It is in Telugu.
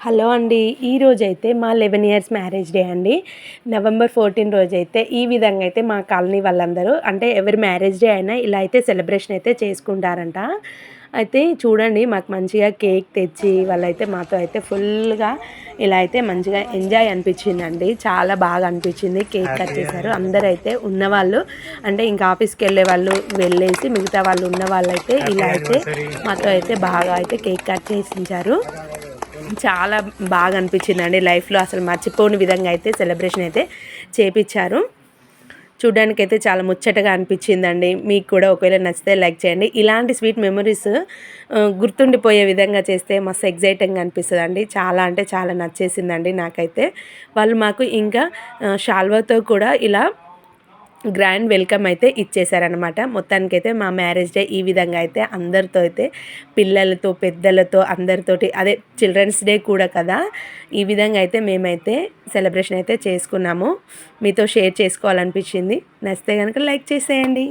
హలో అండి ఈ రోజు అయితే మా లెవెన్ ఇయర్స్ మ్యారేజ్ డే అండి. నవంబర్ ఫోర్టీన్ రోజు అయితే ఈ విధంగా అయితే మా కాలనీ వాళ్ళందరూ అంటే ఎవరి మ్యారేజ్ డే అయినా ఇలా అయితే సెలబ్రేషన్ అయితే చేసుకుంటారంట. అయితే చూడండి మాకు మంచిగా కేక్ తెచ్చి వాళ్ళైతే మాతో అయితే ఫుల్గా ఇలా అయితే మంచిగా ఎంజాయ్ అనిపించిందండి. చాలా బాగా అనిపించింది కేక్ కట్ చేశారు. అందరూ అయితే ఉన్నవాళ్ళు అంటే ఇంకా ఆఫీస్కి వెళ్ళే వాళ్ళు వెళ్ళేసి మిగతా వాళ్ళు ఉన్న వాళ్ళు అయితే ఇలా అయితే మాతో అయితే బాగా అయితే కేక్ కట్ చేసించారు. చాలా బాగా అనిపించిందండి లైఫ్లో. అసలు మర్చిపోని విధంగా అయితే సెలబ్రేషన్ అయితే చేపించారు. చూడ్డానికి అయితే చాలా ముచ్చటగా అనిపించిందండి. మీకు కూడా ఒకవేళ నచ్చితే లైక్ చేయండి. ఇలాంటి స్వీట్ మెమరీస్ గుర్తుండిపోయే విధంగా చేస్తే మస్తు ఎగ్జైటింగ్ అనిపిస్తుంది అండి చాలా అంటే చాలా నచ్చేసిందండి నాకైతే. వాళ్ళు మాకు ఇంకా షాల్వాతో కూడా ఇలా గ్రాండ్ వెల్కమ్ అయితే ఇచ్చేసారనమాట మొత్తానికైతే మా మ్యారేజ్ డే ఈ విధంగా అయితే అందరితో అయితే పిల్లలతో పెద్దలతో అందరితోటి అదే చిల్డ్రన్స్ డే కూడా కదా ఈ విధంగా అయితే మేమైతే సెలబ్రేషన్ అయితే చేసుకున్నాము. మీతో షేర్ చేసుకోవాలనిపించింది. నచ్చితే కనుక లైక్ చేసేయండి.